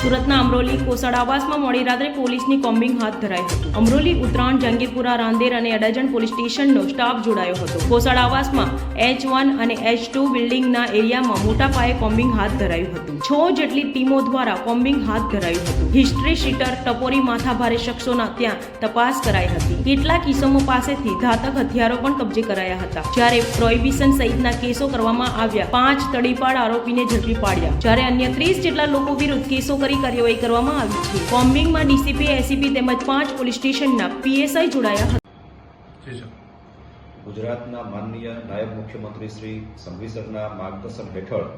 સુરતના અમરોલી કોસડ આવાસમાં મોડી રાત્રે પોલીસની કોમ્બિંગ હાથ ધરાઈ હતી. અમરોલી, ઉત્તરાયણ, જંગીપુરા, રાંદેર અને અડાજણ પોલીસ સ્ટેશનનો સ્ટાફ જોડાયો હતો. કોસડ આવાસમાં એચ વન અને એચ ટુ બિલ્ડિંગના એરિયામાં મોટા પાયે કોમ્બિંગ હાથ ધરાયું હતું. છ જેટલી ટીમો દ્વારા કોમ્બિંગ હાથ ધરાયું હતું. હિસ્ટ્રી શીટર, ટપોરી, માથાભારે શખ્સોના ત્યાં તપાસ કરાઈ હતી. કેટલાક ઇસમો પાસેથી ઘાતક હથિયારો પણ કબજે કરાયા હતા. જ્યારે પ્રોહિબિશન સહિતના કેસો કરવામાં આવ્યા, પાંચ તડીપાડ આરોપીને ઝડપી પાડ્યા. જ્યારે અન્ય ત્રીસ જેટલા લોકો વિરુદ્ધ કેસો કરી કાર્યવાહી કરવામાં આવી છે. બોમ્બિંગમાં ડીસીપી એસીપી તેમજ પાંચ પોલીસ સ્ટેશનના પીએસઆઈ જોડાયા હતા. ગુજરાતના માનનીય નાયબ મુખ્યમંત્રી શ્રી સંઘવી સરના માર્ગદર્શન હેઠળ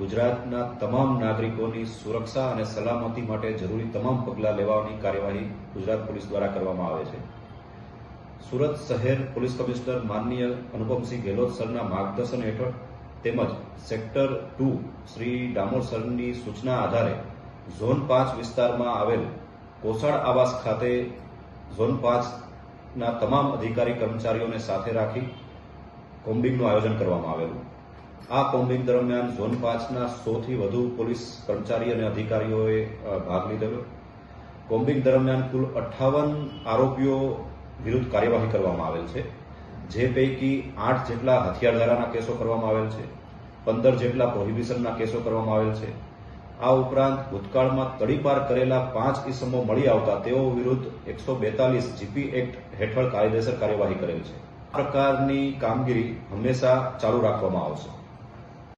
ગુજરાતના તમામ નાગરિકોની સુરક્ષા અને સલામતી માટે જરૂરી તમામ પગલાં લેવાની કાર્યવાહી ગુજરાત પોલીસ દ્વારા કરવામાં આવે છે. સુરત શહેર પોલીસ કમિશનર માનનીય અનુપમસિંહ ગેહલોત સરના માર્ગદર્શન હેઠળ તેમજ સેક્ટર ટુ શ્રી ડામોર સરની સૂચના આધારે ઝોન પાંચ વિસ્તારમાં આવેલ કોસાડ આવાસ ખાતે ઝોન પાંચના તમામ અધિકારી કર્મચારીઓને સાથે રાખી કોમ્બિંગનું આયોજન કરવામાં આવેલું. આ કોમ્બિંગ દરમિયાન ઝોન પાંચના સોથી વધુ પોલીસ કર્મચારી અને અધિકારીઓએ ભાગ લીધેલો. કોમ્બિંગ દરમિયાન કુલ અઠ્ઠાવન આરોપીઓ વિરુદ્ધ કાર્યવાહી કરવામાં આવેલ છે, જે પૈકી આઠ જેટલા હથિયારધારાના કેસો કરવામાં આવેલ છે, પંદર જેટલા પ્રોહિબિશનના કેસો કરવામાં આવેલ છે આ ઉપરાંત ભૂતકાળમાં તડીપાર કરેલા પાંચ ઇસમો મળી આવતા તેઓ વિરુદ્ધ એકસો બેતાલીસ જીપી એક્ટ હેઠળ કાયદેસર કાર્યવાહી કરેલ છે. આ પ્રકારની કામગીરી હંમેશા ચાલુ રાખવામાં આવશે.